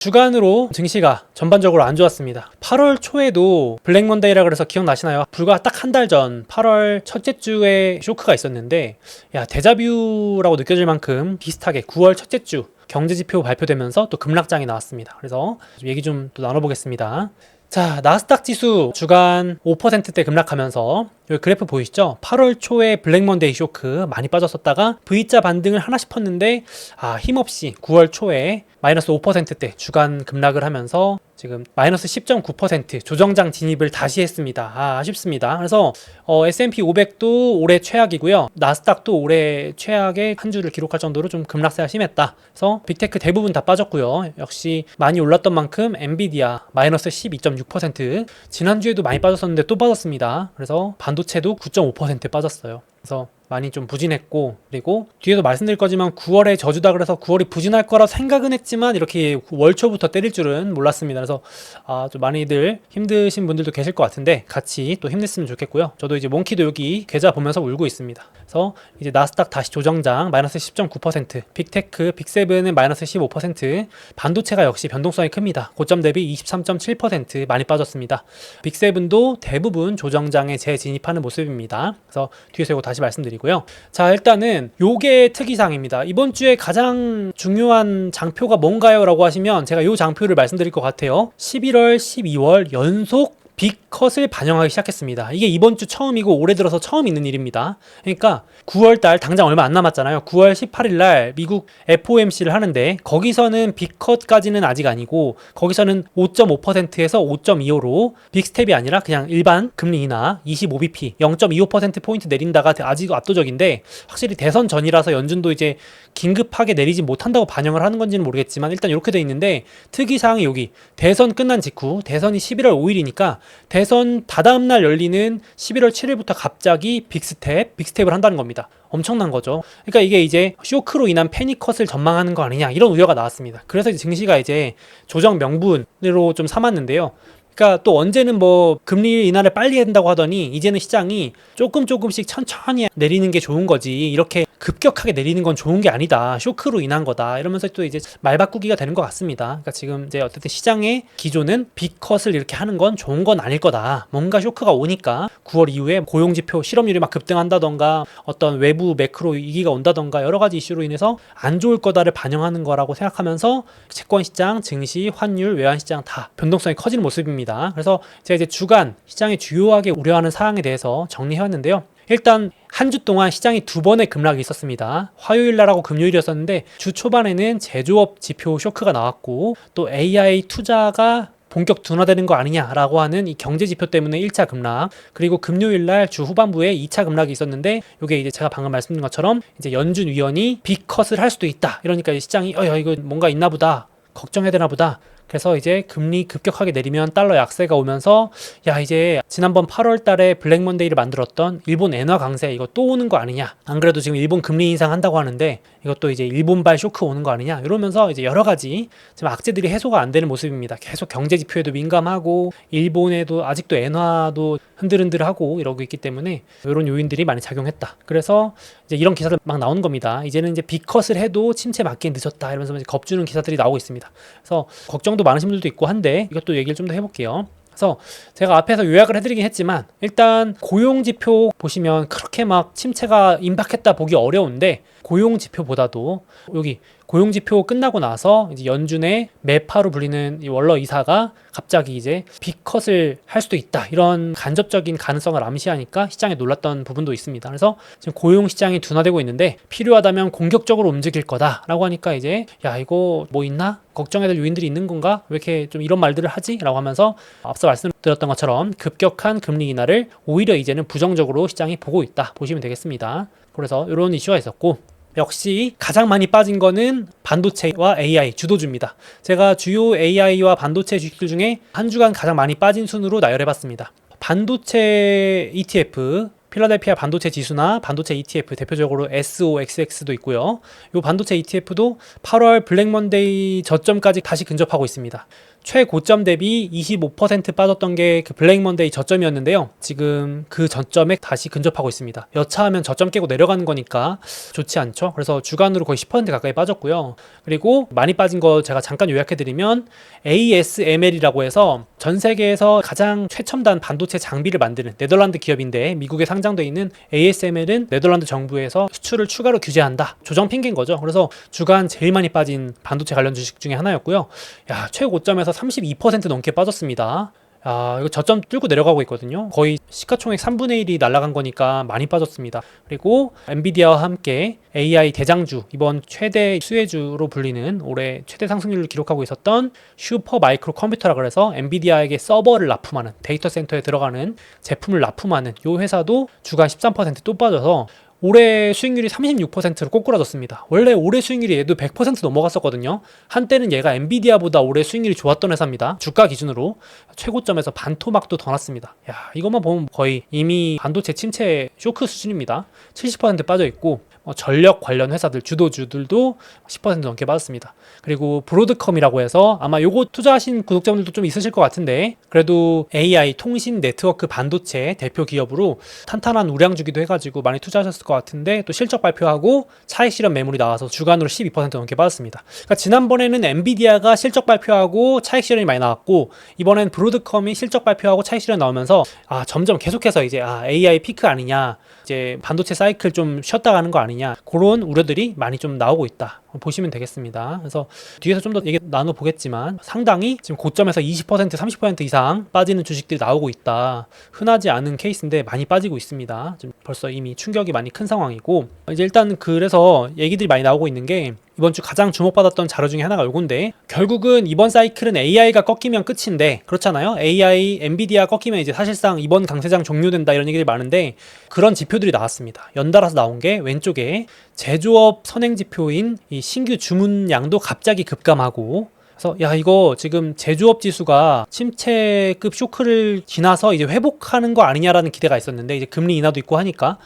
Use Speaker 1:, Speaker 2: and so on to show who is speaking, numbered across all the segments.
Speaker 1: 주간으로 증시가 전반적으로 안 좋았습니다. 8월 초에도 블랙먼데이라 그래서 기억나시나요? 불과 딱 한 달 전 8월 첫째 주에 쇼크가 있었는데 야 데자뷰라고 느껴질 만큼 비슷하게 9월 첫째 주 경제 지표 발표되면서 또 급락장이 나왔습니다. 그래서 좀 얘기 좀 또 나눠보겠습니다. 자, 나스닥 지수 주간 5%대 급락하면서 여기 그래프 보이시죠? 8월 초에 블랙먼데이 쇼크 많이 빠졌었다가 V자 반등을 하나 싶었는데 아, 힘없이 9월 초에 마이너스 5%대 주간 급락을 하면서 지금 마이너스 10.9% 조정장 진입을 다시 했습니다. 아, 아쉽습니다. 그래서 어, S&P 500도 올해 최악이고요. 나스닥도 올해 최악의 한 주를 기록할 정도로 좀 급락세가 심했다. 그래서 빅테크 대부분 다 빠졌고요. 역시 많이 올랐던 만큼 엔비디아 마이너스 12.6% 지난주에도 많이 빠졌었는데 또 빠졌습니다. 그래서 반도 체도 9.5% 빠졌어요. 그래서 많이 좀 부진했고 그리고 뒤에도 말씀드릴 거지만 9월에 저주다 그래서 9월이 부진할 거라 생각은 했지만 이렇게 월초부터 때릴 줄은 몰랐습니다. 그래서 아, 좀 많이들 힘드신 분들도 계실 것 같은데 같이 또 힘냈으면 좋겠고요. 저도 이제 몽키도 여기 계좌 보면서 울고 있습니다. 그래서 이제 나스닥 다시 조정장 마이너스 10.9%, 빅테크, 빅세븐은 마이너스 15%, 반도체가 역시 변동성이 큽니다. 고점 대비 23.7% 많이 빠졌습니다. 빅세븐도 대부분 조정장에 재진입하는 모습입니다. 그래서 뒤에서 이거 다시 말씀드리고 요. 자, 일단은 요게 특이사항입니다. 이번 주에 가장 중요한 장표가 뭔가요? 라고 하시면 제가 요 장표를 말씀드릴 것 같아요. 11월, 12월 연속 빅 컷을 반영하기 시작했습니다. 이게 이번 주 처음이고 올해 들어서 처음 있는 일입니다. 그러니까 9월 달 당장 얼마 안 남았잖아요. 9월 18일 날 미국 FOMC를 하는데 거기서는 빅컷까지는 아직 아니고 거기서는 5.5%에서 5.25로 빅스텝이 아니라 그냥 일반 금리 인하 25bp 0.25% 포인트 내린다가 아직 압도적인데 확실히 대선 전이라서 연준도 이제 긴급하게 내리지 못한다고 반영을 하는 건지는 모르겠지만 일단 이렇게 돼 있는데 특이 사항이 여기 대선 끝난 직후 대선이 11월 5일이니까 대선 다다음 날 열리는 11월 7일부터 갑자기 빅스텝, 빅스텝을 한다는 겁니다. 엄청난 거죠. 그러니까 이게 이제 쇼크로 인한 패닉컷을 전망하는 거 아니냐 이런 우려가 나왔습니다. 그래서 이제 증시가 이제 조정 명분으로 좀 삼았는데요. 그러니까 또 언제는 뭐 금리 인하를 빨리 된다고 하더니 이제는 시장이 조금 조금씩 천천히 내리는 게 좋은 거지 이렇게 급격하게 내리는 건 좋은 게 아니다 쇼크로 인한 거다 이러면서 또 이제 말 바꾸기가 되는 것 같습니다. 그러니까 지금 이제 어쨌든 시장의 기조는 빅컷을 이렇게 하는 건 좋은 건 아닐 거다. 뭔가 쇼크가 오니까 9월 이후에 고용 지표 실업률이 막 급등한다던가 어떤 외부 매크로 위기가 온다던가 여러 가지 이슈로 인해서 안 좋을 거다를 반영하는 거라고 생각하면서 채권 시장, 증시, 환율, 외환 시장 다 변동성이 커지는 모습입니다. 그래서 제가 이제 주간 시장이 주요하게 우려하는 사항에 대해서 정리해왔는데요. 일단 한 주 동안 시장이 두 번의 급락이 있었습니다. 화요일 날하고 금요일이었었는데 주 초반에는 제조업 지표 쇼크가 나왔고 또 AI 투자가 본격 둔화되는 거 아니냐라고 하는 이 경제 지표 때문에 1차 급락 그리고 금요일 날 주 후반부에 2차 급락이 있었는데 이게 이제 제가 방금 말씀드린 것처럼 이제 연준 위원이 빅컷을 할 수도 있다 이러니까 시장이 어야 이거 뭔가 있나 보다 걱정해야 되나 보다 그래서 이제 금리 급격하게 내리면 달러 약세가 오면서 야 이제 지난번 8월 달에 블랙 먼데이를 만들었던 일본 엔화 강세 이거 또 오는 거 아니냐. 안 그래도 지금 일본 금리 인상 한다고 하는데 이것도 이제 일본발 쇼크 오는 거 아니냐. 이러면서 이제 여러 가지 지금 악재들이 해소가 안 되는 모습입니다. 계속 경제 지표에도 민감하고 일본에도 아직도 엔화도 흔들흔들하고 이러고 있기 때문에 이런 요인들이 많이 작용했다. 그래서 이제 이런 기사들 막 나오는 겁니다. 이제는 이제 빅컷을 해도 침체 맞기엔 늦었다 이러면서 이제 겁주는 기사들이 나오고 있습니다. 그래서 걱정도 많으신 분들도 있고 한데 이것도 얘기를 좀 더 해볼게요. 그래서 제가 앞에서 요약을 해드리긴 했지만 일단 고용 지표 보시면 그렇게 막 침체가 임박했다 보기 어려운데 고용 지표보다도 여기 고용 지표 끝나고 나서 이제 연준의 매파로 불리는 이 월러 이사가 갑자기 이제 빅컷을 할 수도 있다. 이런 간접적인 가능성을 암시하니까 시장에 놀랐던 부분도 있습니다. 그래서 지금 고용 시장이 둔화되고 있는데 필요하다면 공격적으로 움직일 거다라고 하니까 이제 야 이거 뭐 있나? 걱정해야 될 요인들이 있는 건가? 왜 이렇게 좀 이런 말들을 하지라고 하면서 앞서 말씀드렸던 것처럼 급격한 금리 인하를 오히려 이제는 부정적으로 시장이 보고 있다. 보시면 되겠습니다. 그래서 이런 이슈가 있었고 역시 가장 많이 빠진 거는 반도체와 AI 주도주입니다. 제가 주요 AI와 반도체 주식들 중에 한 주간 가장 많이 빠진 순으로 나열해봤습니다. 반도체 ETF 필라델피아 반도체 지수나 반도체 ETF 대표적으로 SOXX도 있고요. 이 반도체 ETF도 8월 블랙 먼데이 저점까지 다시 근접하고 있습니다. 최고점 대비 25% 빠졌던 게 그 블랙 먼데이 저점이었는데요. 지금 그 저점에 다시 근접하고 있습니다. 여차하면 저점 깨고 내려가는 거니까 좋지 않죠. 그래서 주간으로 거의 10% 가까이 빠졌고요. 그리고 많이 빠진 거 제가 잠깐 요약해드리면 ASML이라고 해서 전 세계에서 가장 최첨단 반도체 장비를 만드는 네덜란드 기업인데 미국에 상장돼 있는 ASML은 네덜란드 정부에서 수출을 추가로 규제한다. 조정 핑계인 거죠. 그래서 주간 제일 많이 빠진 반도체 관련 주식 중에 하나였고요. 야, 최고점에서 32% 넘게 빠졌습니다. 아, 이거 저점 뚫고 내려가고 있거든요. 거의 시가총액 3분의 1이 날아간 거니까 많이 빠졌습니다. 그리고 엔비디아와 함께 AI 대장주, 이번 최대 수혜주로 불리는 올해 최대 상승률을 기록하고 있었던 슈퍼 마이크로 컴퓨터라 그래서 엔비디아에게 서버를 납품하는 데이터 센터에 들어가는 제품을 납품하는 이 회사도 주간 13%또 빠져서 올해 수익률이 36%로 꼬꾸라졌습니다. 원래 올해 수익률이 얘도 100% 넘어갔었거든요. 한때는 얘가 엔비디아보다 올해 수익률이 좋았던 회사입니다. 주가 기준으로 최고점에서 반토막도 더 났습니다. 야, 이것만 보면 거의 이미 반도체 침체 쇼크 수준입니다. 70% 빠져 있고 뭐 전력 관련 회사들 주도주들도 10% 넘게 빠졌습니다. 그리고 브로드컴이라고 해서 아마 요거 투자하신 구독자분들도 좀 있으실 것 같은데 그래도 AI 통신 네트워크 반도체 대표 기업으로 탄탄한 우량 주기도 해가지고 많이 투자하셨을 것 같은데 또 실적 발표하고 차익 실현 매물이 나와서 주간으로 12% 넘게 빠졌습니다. 그러니까 지난번에는 엔비디아가 실적 발표하고 차익 실현이 많이 나왔고 이번엔 브로드컴이 실적 발표하고 차익 실현 나오면서 아 점점 계속해서 이제 아 AI 피크 아니냐 이제 반도체 사이클 좀 쉬었다 가는 거 아니냐 그런 우려들이 많이 좀 나오고 있다 보시면 되겠습니다. 그래서 뒤에서 좀 더 얘기 나눠 보겠지만 상당히 지금 고점에서 20% 30% 이상 빠지는 주식들이 나오고 있다. 흔하지 않은 케이스인데 많이 빠지고 있습니다. 지금 벌써 이미 충격이 많이 큰 상황이고 이제 일단 그래서 얘기들이 많이 나오고 있는 게 이번 주 가장 주목받았던 자료 중에 하나가 요건데 결국은 이번 사이클은 AI가 꺾이면 끝인데 그렇잖아요. AI, 엔비디아 꺾이면 이제 사실상 이번 강세장 종료된다 이런 얘기들이 많은데 그런 지표들이 나왔습니다. 연달아서 나온 게 왼쪽에 제조업 선행 지표인 이 신규 주문량도 갑자기 급감하고 그래서 야 이거 지금 제조업 지수가 침체급 쇼크를 지나서 이제 회복하는 거 아니냐라는 기대가 있었는데 이제 금리 인하도 있고 하니까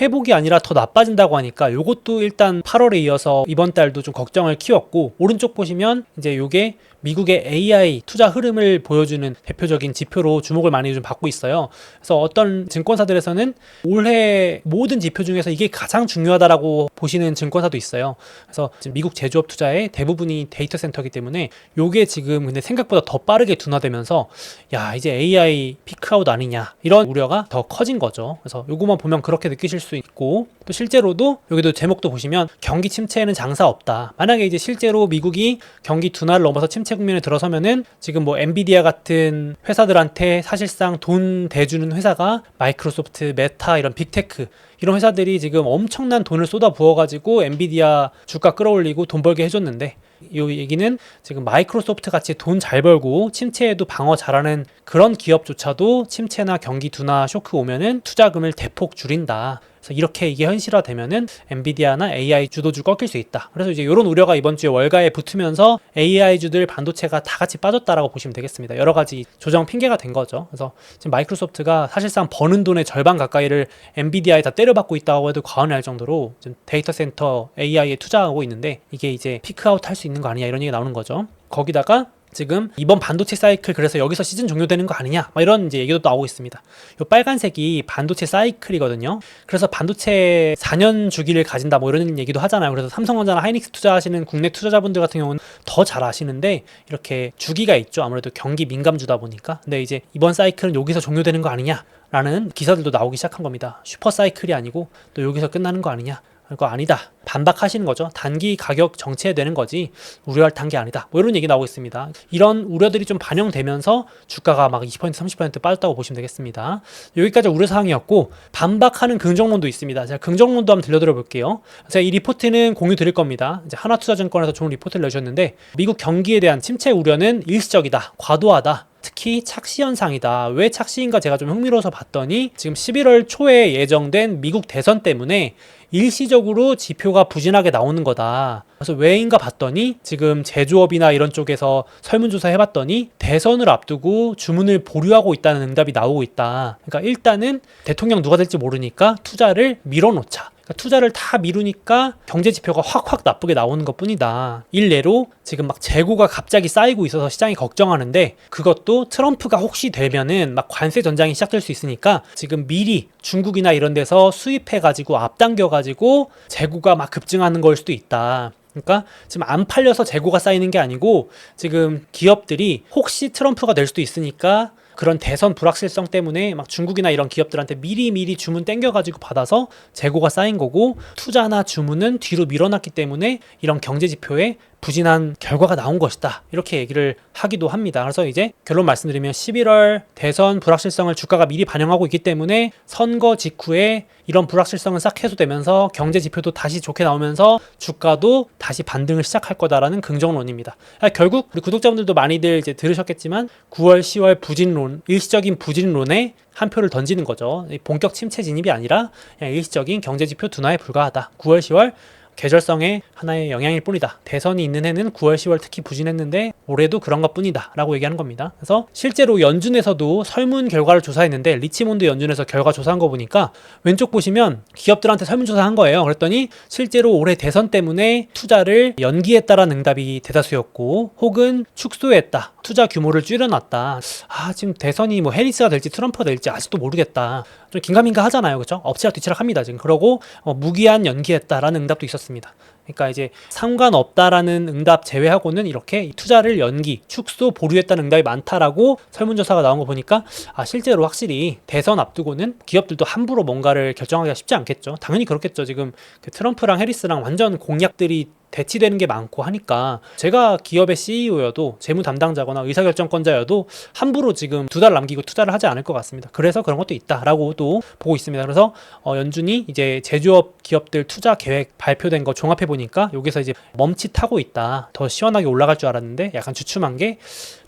Speaker 1: 회복이 아니라 더 나빠진다고 하니까 요것도 일단 8월에 이어서 이번 달도 좀 걱정을 키웠고 오른쪽 보시면 이제 요게 미국의 AI 투자 흐름을 보여주는 대표적인 지표로 주목을 많이 좀 받고 있어요. 그래서 어떤 증권사들에서는 올해 모든 지표 중에서 이게 가장 중요하다라고 보시는 증권사도 있어요. 그래서 지금 미국 제조업 투자의 대부분이 데이터 센터이기 때문에 요게 지금 근데 생각보다 더 빠르게 둔화되면서 야 이제 AI 피크아웃 아니냐 이런 우려가 더 커진 거죠. 그래서 요거만 보면 그렇게 느끼실 수 있고 또 실제로도 여기도 제목도 보시면 경기 침체에는 장사 없다. 만약에 이제 실제로 미국이 경기 둔화를 넘어서 침체 국면에 들어서면은 지금 뭐 엔비디아 같은 회사들한테 사실상 돈 대주는 회사가 마이크로소프트, 메타 이런 빅테크 이런 회사들이 지금 엄청난 돈을 쏟아 부어가지고 엔비디아 주가 끌어올리고 돈 벌게 해줬는데 이 얘기는 지금 마이크로소프트 같이 돈 잘 벌고 침체에도 방어 잘하는 그런 기업조차도 침체나 경기 둔화 쇼크 오면은 투자금을 대폭 줄인다. 그래서 이렇게 이게 현실화되면은 엔비디아나 AI 주도주 꺾일 수 있다. 그래서 이제 이런 우려가 이번 주에 월가에 붙으면서 AI 주들 반도체가 다 같이 빠졌다라고 보시면 되겠습니다. 여러 가지 조정 핑계가 된 거죠. 그래서 지금 마이크로소프트가 사실상 버는 돈의 절반 가까이를 엔비디아에 다 때려받고 있다고 해도 과언이 할 정도로 지금 데이터 센터 AI에 투자하고 있는데 이게 이제 피크아웃 할 수 있는 거 아니냐 이런 얘기 나오는 거죠. 거기다가 지금 이번 반도체 사이클 그래서 여기서 시즌 종료되는 거 아니냐 막 이런 이제 얘기도 나오고 있습니다. 이 빨간색이 반도체 사이클이거든요. 그래서 반도체 4년 주기를 가진다 뭐 이런 얘기도 하잖아요. 그래서 삼성전자나 하이닉스 투자하시는 국내 투자자분들 같은 경우는 더 잘 아시는데 이렇게 주기가 있죠. 아무래도 경기 민감주다 보니까. 근데 이제 이번 사이클은 여기서 종료되는 거 아니냐? 라는 기사들도 나오기 시작한 겁니다. 슈퍼 사이클이 아니고 또 여기서 끝나는 거 아니냐? 그거 아니다. 반박하시는 거죠. 단기 가격 정체되는 거지 우려할 단계 아니다. 뭐 이런 얘기 나오고 있습니다. 이런 우려들이 좀 반영되면서 주가가 막 20% 30% 빠졌다고 보시면 되겠습니다. 여기까지 우려 사항이었고 반박하는 긍정론도 있습니다. 제가 긍정론도 한번 들려드려 볼게요. 제가 이 리포트는 공유 드릴 겁니다. 이제 하나투자증권에서 좋은 리포트를 내주셨는데 미국 경기에 대한 침체 우려는 일시적이다, 과도하다. 특히 착시 현상이다. 왜 착시인가 제가 좀 흥미로워서 봤더니 지금 11월 초에 예정된 미국 대선 때문에 일시적으로 지표가 부진하게 나오는 거다. 그래서 왜인가 봤더니 지금 제조업이나 이런 쪽에서 설문조사 해봤더니 대선을 앞두고 주문을 보류하고 있다는 응답이 나오고 있다. 그러니까 일단은 대통령 누가 될지 모르니까 투자를 밀어놓자. 그러니까 투자를 다 미루니까 경제 지표가 확확 나쁘게 나오는 것 뿐이다. 일례로 지금 막 재고가 갑자기 쌓이고 있어서 시장이 걱정하는데 그것도 트럼프가 혹시 되면은 막 관세 전장이 시작될 수 있으니까 지금 미리 중국이나 이런 데서 수입해 가지고 앞당겨 가지고 재고가 막 급증하는 걸 수도 있다. 그러니까 지금 안 팔려서 재고가 쌓이는 게 아니고 지금 기업들이 혹시 트럼프가 될 수도 있으니까 그런 대선 불확실성 때문에 막 중국이나 이런 기업들한테 미리 미리 주문 땡겨가지고 받아서 재고가 쌓인 거고 투자나 주문은 뒤로 밀어놨기 때문에 이런 경제 지표에 부진한 결과가 나온 것이다. 이렇게 얘기를 하기도 합니다. 그래서 이제 결론 말씀드리면 11월 대선 불확실성을 주가가 미리 반영하고 있기 때문에 선거 직후에 이런 불확실성은 싹 해소되면서 경제 지표도 다시 좋게 나오면서 주가도 다시 반등을 시작할 거다라는 긍정론입니다. 아, 결국 우리 구독자분들도 많이들 이제 들으셨겠지만 9월, 10월 부진론, 일시적인 부진론에 한 표를 던지는 거죠. 본격 침체 진입이 아니라 일시적인 경제 지표 둔화에 불과하다. 9월, 10월 계절성의 하나의 영향일 뿐이다. 대선이 있는 해는 9월, 10월 특히 부진했는데 올해도 그런 것 뿐이다. 라고 얘기하는 겁니다. 그래서 실제로 연준에서도 설문 결과를 조사했는데 리치몬드 연준에서 결과 조사한 거 보니까 왼쪽 보시면 기업들한테 설문조사 한 거예요. 그랬더니 실제로 올해 대선 때문에 투자를 연기했다라는 응답이 대다수였고 혹은 축소했다. 투자 규모를 줄여놨다. 아, 지금 대선이 뭐 해리스가 될지 트럼프가 될지 아직도 모르겠다. 좀 긴가민가 하잖아요. 그렇죠? 엎치락 뒤치락 합니다. 지금 그러고 어, 무기한 연기했다라는 응답도 있었습니다. 그러니까 이제 상관없다라는 응답 제외하고는 이렇게 투자를 연기, 축소, 보류했다는 응답이 많다라고 설문조사가 나온 거 보니까 아 실제로 확실히 대선 앞두고는 기업들도 함부로 뭔가를 결정하기가 쉽지 않겠죠. 당연히 그렇겠죠. 지금 그 트럼프랑 해리스랑 완전 공약들이 대치되는 게 많고 하니까 제가 기업의 CEO여도 재무 담당자거나 의사결정권자여도 함부로 지금 두 달 남기고 투자를 하지 않을 것 같습니다. 그래서 그런 것도 있다라고도 보고 있습니다. 그래서 어, 연준이 이제 제조업 기업들 투자 계획 발표된 거 종합해 보니까 여기서 이제 멈칫하고 있다. 더 시원하게 올라갈 줄 알았는데 약간 주춤한 게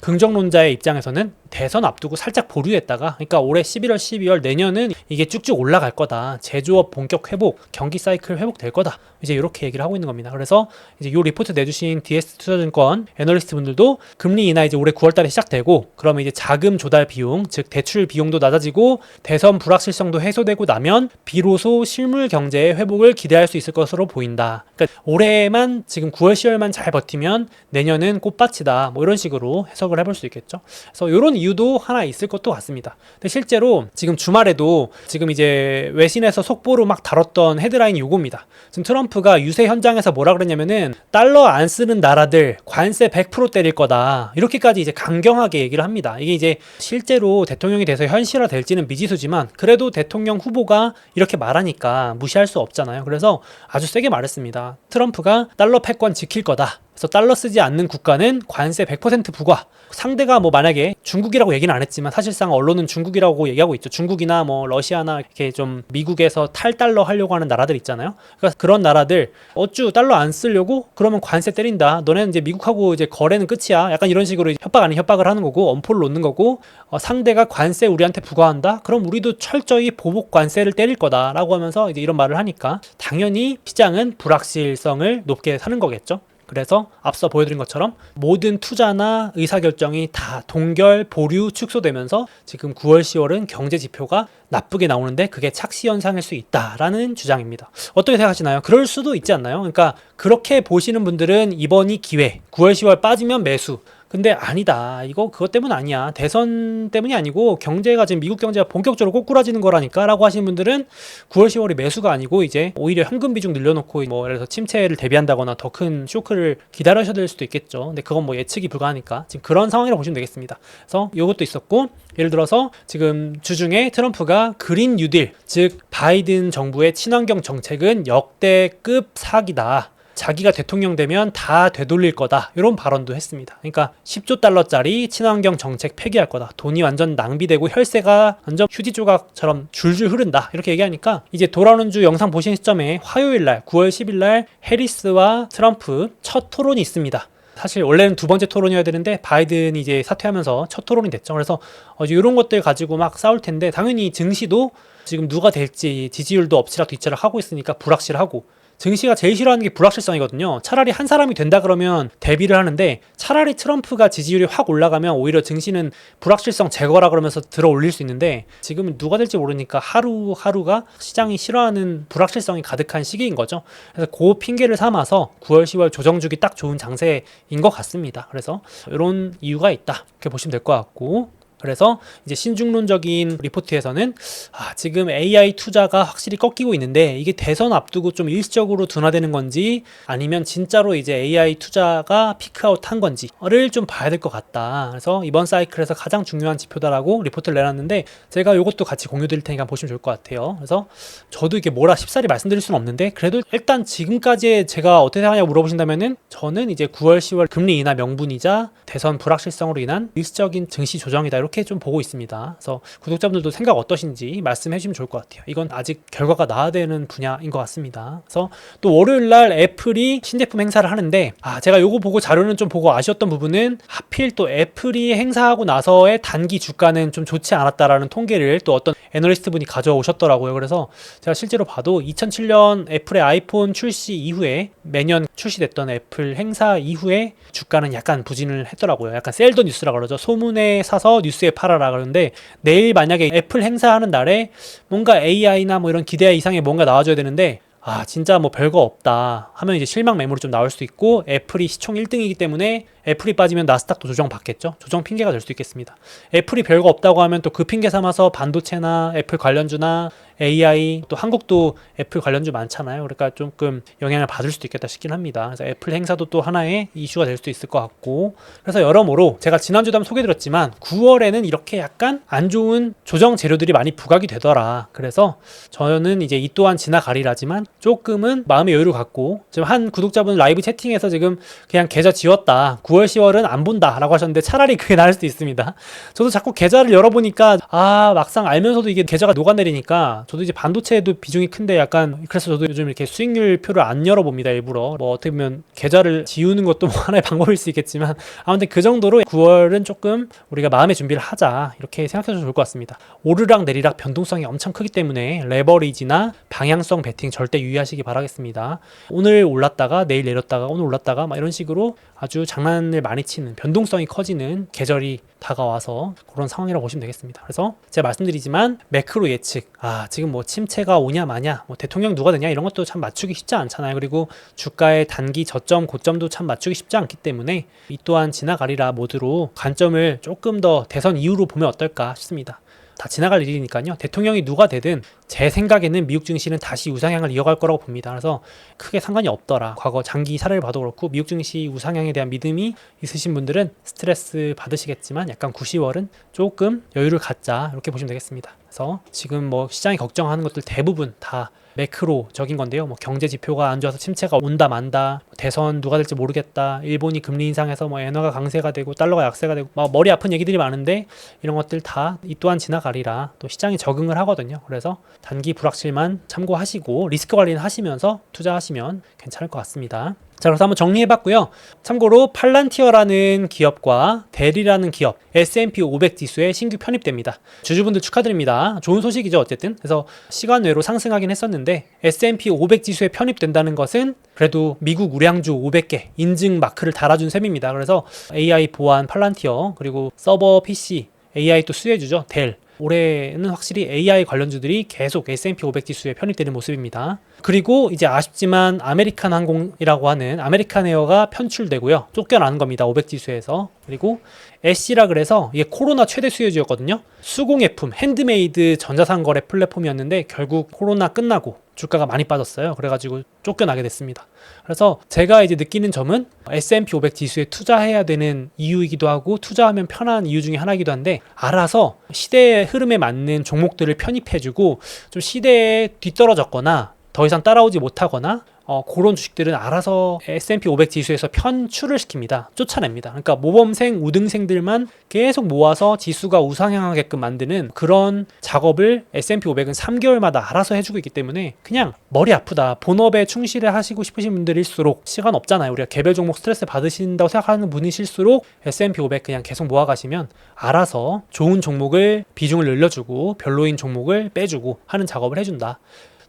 Speaker 1: 긍정론자의 입장에서는 대선 앞두고 살짝 보류했다가 그러니까 올해 11월 12월 내년은 이게 쭉쭉 올라갈 거다. 제조업 본격 회복, 경기 사이클 회복될 거다. 이제 이렇게 얘기를 하고 있는 겁니다. 그래서 이제 요 리포트 내주신 DS 투자증권 애널리스트 분들도 금리 인하 이제 올해 9월 달에 시작되고 그러면 이제 자금 조달 비용, 즉 대출 비용도 낮아지고 대선 불확실성도 해소되고 나면 비로소 실물 경제의 회복을 기대할 수 있을 것으로 보인다. 그러니까 올해만 지금 9월 10월만 잘 버티면 내년은 꽃밭이다. 뭐 이런 식으로 해석을 해볼 수 있겠죠. 그래서 이런 이유도 하나 있을 것도 같습니다. 근데 실제로 지금 주말에도 지금 이제 외신에서 속보로 막 다뤘던 헤드라인이 요겁니다. 지금 트럼프가 유세 현장에서 뭐라 그랬냐면은 달러 안 쓰는 나라들 관세 100% 때릴 거다. 이렇게까지 이제 강경하게 얘기를 합니다. 이게 이제 실제로 대통령이 돼서 현실화 될지는 미지수지만 그래도 대통령 후보가 이렇게 말하니까 무시할 수 없잖아요. 그래서 아주 세게 말했습니다. 트럼프가 달러 패권 지킬 거다. 그래서 달러 쓰지 않는 국가는 관세 100% 부과. 상대가 뭐 만약에 중국이라고 얘기는 안 했지만 사실상 언론은 중국이라고 얘기하고 있죠. 중국이나 뭐 러시아나 이렇게 좀 미국에서 탈달러 하려고 하는 나라들 있잖아요. 그러니까 그런 나라들 어쭈 달러 안 쓰려고 그러면 관세 때린다. 너네는 이제 미국하고 이제 거래는 끝이야. 약간 이런 식으로 협박 아닌 협박을 하는 거고 엄포를 놓는 거고 어, 상대가 관세 우리한테 부과한다. 그럼 우리도 철저히 보복 관세를 때릴 거다라고 하면서 이제 이런 말을 하니까 당연히 시장은 불확실성을 높게 사는 거겠죠. 그래서 앞서 보여드린 것처럼 모든 투자나 의사결정이 다 동결, 보류, 축소되면서 지금 9월, 10월은 경제 지표가 나쁘게 나오는데 그게 착시 현상일 수 있다라는 주장입니다. 어떻게 생각하시나요? 그럴 수도 있지 않나요? 그러니까 그렇게 보시는 분들은 이번이 기회, 9월, 10월 빠지면 매수, 근데 아니다. 이거 그것 때문 아니야. 대선 때문이 아니고 경제가 지금 미국 경제가 본격적으로 꼬꾸라지는 거라니까라고 하시는 분들은 9월 10월이 매수가 아니고 이제 오히려 현금 비중 늘려놓고 뭐 예를 들어서 침체를 대비한다거나 더 큰 쇼크를 기다려셔야 될 수도 있겠죠. 근데 그건 뭐 예측이 불가하니까 지금 그런 상황이라고 보시면 되겠습니다. 그래서 이것도 있었고 예를 들어서 지금 주중에 트럼프가 그린 뉴딜 즉 바이든 정부의 친환경 정책은 역대급 사기다. 자기가 대통령 되면 다 되돌릴 거다. 이런 발언도 했습니다. 그러니까 10조 달러짜리 친환경 정책 폐기할 거다. 돈이 완전 낭비되고 혈세가 완전 휴지 조각처럼 줄줄 흐른다. 이렇게 얘기하니까 이제 돌아오는 주 영상 보신 시점에 화요일 날 9월 10일 날 해리스와 트럼프 첫 토론이 있습니다. 사실 원래는 두 번째 토론이어야 되는데 바이든이 이제 사퇴하면서 첫 토론이 됐죠. 그래서 어, 이런 것들 가지고 막 싸울 텐데 당연히 증시도 지금 누가 될지 지지율도 엎치락 뒤치락 하고 있으니까 불확실하고 증시가 제일 싫어하는 게 불확실성이거든요. 차라리 한 사람이 된다 그러면 대비를 하는데 차라리 트럼프가 지지율이 확 올라가면 오히려 증시는 불확실성 제거라 그러면서 들어 올릴 수 있는데 지금은 누가 될지 모르니까 하루하루가 시장이 싫어하는 불확실성이 가득한 시기인 거죠. 그래서 그 핑계를 삼아서 9월, 10월 조정 주기 딱 좋은 장세인 것 같습니다. 그래서 이런 이유가 있다. 이렇게 보시면 될 것 같고 그래서 이제 신중론적인 리포트에서는 아, 지금 AI 투자가 확실히 꺾이고 있는데 이게 대선 앞두고 좀 일시적으로 둔화되는 건지 아니면 진짜로 이제 AI 투자가 피크아웃 한 건지를 좀 봐야 될 것 같다. 그래서 이번 사이클에서 가장 중요한 지표다라고 리포트를 내놨는데 제가 이것도 같이 공유 드릴 테니까 보시면 좋을 것 같아요. 그래서 저도 이게 뭐라 쉽사리 말씀드릴 수는 없는데 그래도 일단 지금까지 제가 어떻게 생각하냐고 물어보신다면은 저는 이제 9월, 10월 금리 인하 명분이자 대선 불확실성으로 인한 일시적인 증시 조정이다. 이렇게 이렇게 좀 보고 있습니다. 그래서 구독자분들도 생각 어떠신지 말씀해 주시면 좋을 것 같아요. 이건 아직 결과가 나와야 되는 분야인 것 같습니다. 그래서 또 월요일 날 애플이 신제품 행사를 하는데 아 제가 요거 보고 자료는 좀 보고 아쉬웠던 부분은 하필 또 애플이 행사하고 나서의 단기 주가는 좀 좋지 않았다라는 통계를 또 어떤 애널리스트 분이 가져오셨더라고요. 그래서 제가 실제로 봐도 2007년 애플의 아이폰 출시 이후에 매년 출시됐던 애플 행사 이후에 주가는 약간 부진을 했더라고요. 약간 셀더 뉴스라 그러죠. 소문에 사서 뉴스 에 팔아라 그러는데 내일 만약에 애플 행사하는 날에 뭔가 AI나 뭐 이런 기대 이상의 뭔가 나와줘야 되는데 아 진짜 뭐 별거 없다 하면 이제 실망 매물이 좀 나올 수 있고 애플이 시총 1등이기 때문에 애플이 빠지면 나스닥도 조정 받겠죠? 조정 핑계가 될 수 있겠습니다. 애플이 별거 없다고 하면 또 그 핑계 삼아서 반도체나 애플 관련주나 AI 또 한국도 애플 관련주 많잖아요. 그러니까 조금 영향을 받을 수도 있겠다 싶긴 합니다. 그래서 애플 행사도 또 하나의 이슈가 될 수도 있을 것 같고. 그래서 여러모로 제가 지난주도 한번 소개드렸지만 9월에는 이렇게 약간 안 좋은 조정 재료들이 많이 부각이 되더라. 그래서 저는 이제 이 또한 지나가리라지만 조금은 마음의 여유를 갖고 지금 한 구독자분 라이브 채팅에서 지금 그냥 계좌 지웠다. 9월, 10월은 안 본다라고 하셨는데 차라리 그게 나을 수도 있습니다. 저도 자꾸 계좌를 열어보니까 아 막상 알면서도 이게 계좌가 녹아내리니까 저도 이제 반도체에도 비중이 큰데 약간 그래서 저도 요즘 이렇게 수익률 표를 안 열어봅니다 일부러 뭐 어떻게 보면 계좌를 지우는 것도 뭐 하나의 방법일 수 있겠지만 아무튼 그 정도로 9월은 조금 우리가 마음의 준비를 하자 이렇게 생각해도 좋을 것 같습니다. 오르락 내리락 변동성이 엄청 크기 때문에 레버리지나 방향성 베팅 절대 유의 유의하시기 바라겠습니다. 오늘 올랐다가 내일 내렸다가 오늘 올랐다가 막 이런 식으로 아주 장난을 많이 치는 변동성이 커지는 계절이 다가와서 그런 상황이라고 보시면 되겠습니다. 그래서 제가 말씀드리지만 매크로 예측, 아 지금 뭐 침체가 오냐 마냐, 뭐 대통령 누가 되냐 이런 것도 참 맞추기 쉽지 않잖아요. 그리고 주가의 단기 저점 고점도 참 맞추기 쉽지 않기 때문에 이 또한 지나가리라 모드로 관점을 조금 더 대선 이후로 보면 어떨까 싶습니다. 다 지나갈 일이니까요. 대통령이 누가 되든 제 생각에는 미국 증시는 다시 우상향을 이어갈 거라고 봅니다. 그래서 크게 상관이 없더라. 과거 장기 사례를 봐도 그렇고 미국 증시 우상향에 대한 믿음이 있으신 분들은 스트레스 받으시겠지만 약간 9, 10월은 조금 여유를 갖자 이렇게 보시면 되겠습니다. 그래서 지금 뭐 시장이 걱정하는 것들 대부분 다 매크로적인 건데요. 뭐 경제 지표가 안 좋아서 침체가 온다 만다, 대선 누가 될지 모르겠다, 일본이 금리 인상해서 뭐 엔화가 강세가 되고 달러가 약세가 되고 막 머리 아픈 얘기들이 많은데 이런 것들 다 이 또한 지나가리라 또 시장이 적응을 하거든요. 그래서 단기 불확실만 참고하시고 리스크 관리는 하시면서 투자하시면 괜찮을 것 같습니다. 자, 그래서 한번 정리해봤고요. 참고로 팔란티어라는 기업과 델이라는 기업, S&P 500 지수에 신규 편입됩니다. 주주분들 축하드립니다. 좋은 소식이죠, 어쨌든. 그래서 시간 외로 상승하긴 했었는데 S&P 500 지수에 편입된다는 것은 그래도 미국 우량주 500개 인증 마크를 달아준 셈입니다. 그래서 AI 보안 팔란티어 그리고 서버 PC AI 또 수혜주죠, 델 올해는 확실히 AI 관련주들이 계속 S&P 500 지수에 편입되는 모습입니다. 그리고 이제 아쉽지만 아메리칸 항공이라고 하는 아메리칸 에어가 편출되고요. 쫓겨나는 겁니다. 500 지수에서. 그리고 애쉬라 그래서 이게 코로나 최대 수요주였거든요. 수공예품, 핸드메이드 전자상거래 플랫폼이었는데 결국 코로나 끝나고 주가가 많이 빠졌어요. 그래가지고 쫓겨나게 됐습니다. 그래서 제가 이제 느끼는 점은 S&P 500 지수에 투자해야 되는 이유이기도 하고 투자하면 편한 이유 중에 하나이기도 한데 알아서 시대의 흐름에 맞는 종목들을 편입해주고 좀 시대에 뒤떨어졌거나 더 이상 따라오지 못하거나 어, 그런 주식들은 알아서 S&P 500 지수에서 편출을 시킵니다. 쫓아냅니다. 그러니까 모범생, 우등생들만 계속 모아서 지수가 우상향하게끔 만드는 그런 작업을 S&P 500은 3개월마다 알아서 해주고 있기 때문에 그냥 머리 아프다. 본업에 충실을 하시고 싶으신 분들일수록 시간 없잖아요. 우리가 개별 종목 스트레스 받으신다고 생각하는 분이실수록 S&P 500 그냥 계속 모아가시면 알아서 좋은 종목을 비중을 늘려주고 별로인 종목을 빼주고 하는 작업을 해준다.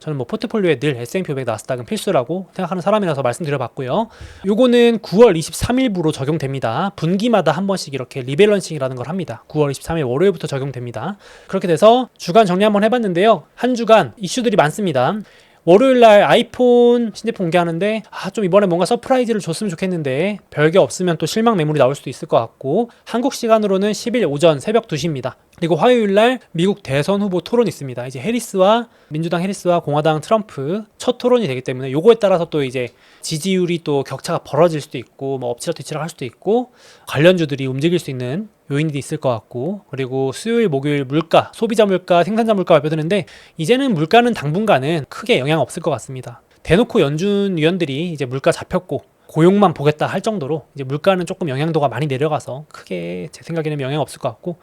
Speaker 1: 저는 뭐 포트폴리오에 늘 S&P 500 나스닥은 필수라고 생각하는 사람이라서 말씀드려봤고요. 요거는 9월 23일부로 적용됩니다. 분기마다 한 번씩 이렇게 리밸런싱이라는 걸 합니다. 9월 23일 월요일부터 적용됩니다. 그렇게 돼서 주간 정리 한번 해봤는데요. 한 주간 이슈들이 많습니다. 월요일 날 아이폰 신제품 공개하는데 아 좀 이번에 뭔가 서프라이즈를 줬으면 좋겠는데 별게 없으면 또 실망 매물이 나올 수도 있을 것 같고 한국 시간으로는 10일 오전 새벽 2시입니다. 그리고 화요일 날 미국 대선 후보 토론이 있습니다. 이제 해리스와 민주당 해리스와 공화당 트럼프 첫 토론이 되기 때문에 요거에 따라서 또 이제 지지율이 또 격차가 벌어질 수도 있고 뭐 엎치락 뒤치락 할 수도 있고 관련주들이 움직일 수 있는 요인이 있을 것 같고 그리고 수요일 목요일 물가 소비자 물가 생산자 물가 발표되는데 이제는 물가는 당분간은 크게 영향 없을 것 같습니다. 대놓고 연준 위원들이 이제 물가 잡혔고 고용만 보겠다 할 정도로 이제 물가는 조금 영향도가 많이 내려가서 크게 제 생각에는 영향 없을 것 같고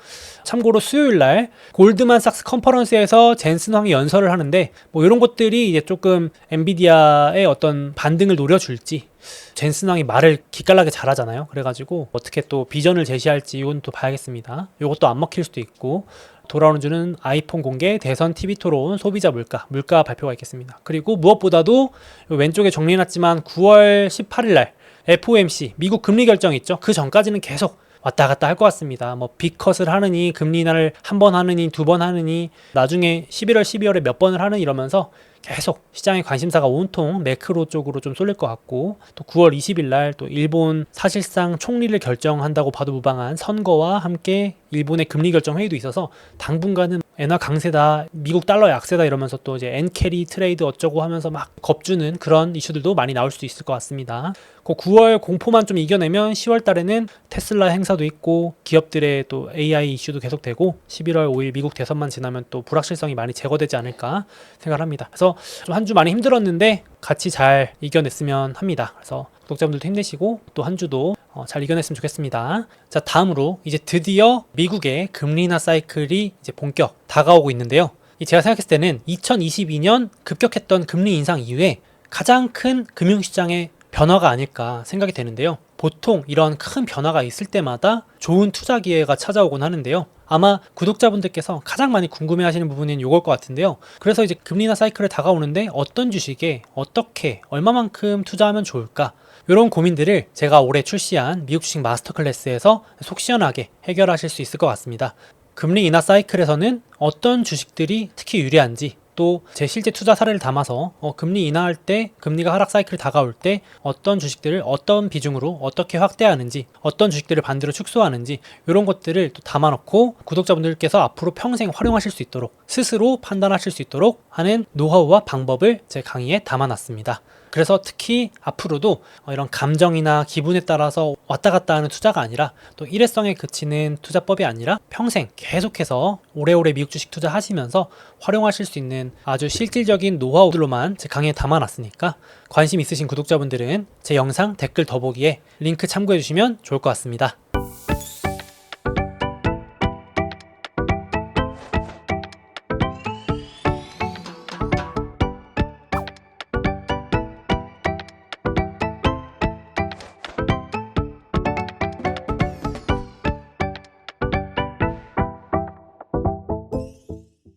Speaker 1: 참고로 수요일 날 골드만삭스 컨퍼런스에서 젠슨 황이 연설을 하는데 뭐 이런 것들이 이제 조금 엔비디아의 어떤 반등을 노려줄지 젠슨 왕이 말을 기깔나게 잘하잖아요. 그래가지고 어떻게 또 비전을 제시할지 이건 또 봐야겠습니다. 이것도 안 먹힐 수도 있고 돌아오는 주는 아이폰 공개, 대선 TV 토론, 소비자 물가, 물가 발표가 있겠습니다. 그리고 무엇보다도 왼쪽에 정리해놨지만 9월 18일 날 FOMC 미국 금리 결정 있죠. 그 전까지는 계속 왔다 갔다 할 것 같습니다. 뭐 빅컷을 하느니 금리 인하를 한 번 하느니 두 번 하느니 나중에 11월 12월에 몇 번을 하는 이러면서 계속 시장의 관심사가 온통 매크로 쪽으로 좀 쏠릴 것 같고 또 9월 20일 날 또 일본 사실상 총리를 결정한다고 봐도 무방한 선거와 함께 일본의 금리 결정 회의도 있어서 당분간은 엔화 강세다, 미국 달러 약세다 이러면서 또 이제 엔캐리 트레이드 어쩌고 하면서 막 겁주는 그런 이슈들도 많이 나올 수도 있을 것 같습니다. 그 9월 공포만 좀 이겨내면 10월 달에는 테슬라 행사도 있고 기업들의 또 AI 이슈도 계속되고 11월 5일 미국 대선만 지나면 또 불확실성이 많이 제거되지 않을까 생각을 합니다. 그래서 좀 한 주 많이 힘들었는데 같이 잘 이겨냈으면 합니다. 그래서 구 독자분들도 힘내시고 또 한 주도 어, 잘 이겨냈으면 좋겠습니다. 자, 다음으로 이제 드디어 미국의 금리 인하 사이클이 이제 본격 다가오고 있는데요. 이 제가 생각했을 때는 2022년 급격했던 금리 인상 이후에 가장 큰 금융시장의 변화가 아닐까 생각이 되는데요. 보통 이런 큰 변화가 있을 때마다 좋은 투자 기회가 찾아오곤 하는데요. 아마 구독자분들께서 가장 많이 궁금해 하시는 부분은 이걸 것 같은데요. 그래서 이제 금리나 사이클에 다가오는데 어떤 주식에 어떻게 얼마만큼 투자하면 좋을까? 이런 고민들을 제가 올해 출시한 미국 주식 마스터 클래스에서 속 시원하게 해결하실 수 있을 것 같습니다. 금리 인하 사이클에서는 어떤 주식들이 특히 유리한지 또 제 실제 투자 사례를 담아서 어, 금리 인하할 때 금리가 하락 사이클 다가올 때 어떤 주식들을 어떤 비중으로 어떻게 확대하는지 어떤 주식들을 반대로 축소하는지 이런 것들을 또 담아놓고 구독자분들께서 앞으로 평생 활용하실 수 있도록 스스로 판단하실 수 있도록 하는 노하우와 방법을 제 강의에 담아놨습니다. 그래서 특히 앞으로도 어, 이런 감정이나 기분에 따라서 왔다 갔다 하는 투자가 아니라 또 일회성에 그치는 투자법이 아니라 평생 계속해서 오래오래 미국 주식 투자하시면서 활용하실 수 있는 아주 실질적인 노하우들로만 제 강의에 담아놨으니까 관심 있으신 구독자분들은 제 영상 댓글 더보기에 링크 참고해 주시면 좋을 것 같습니다.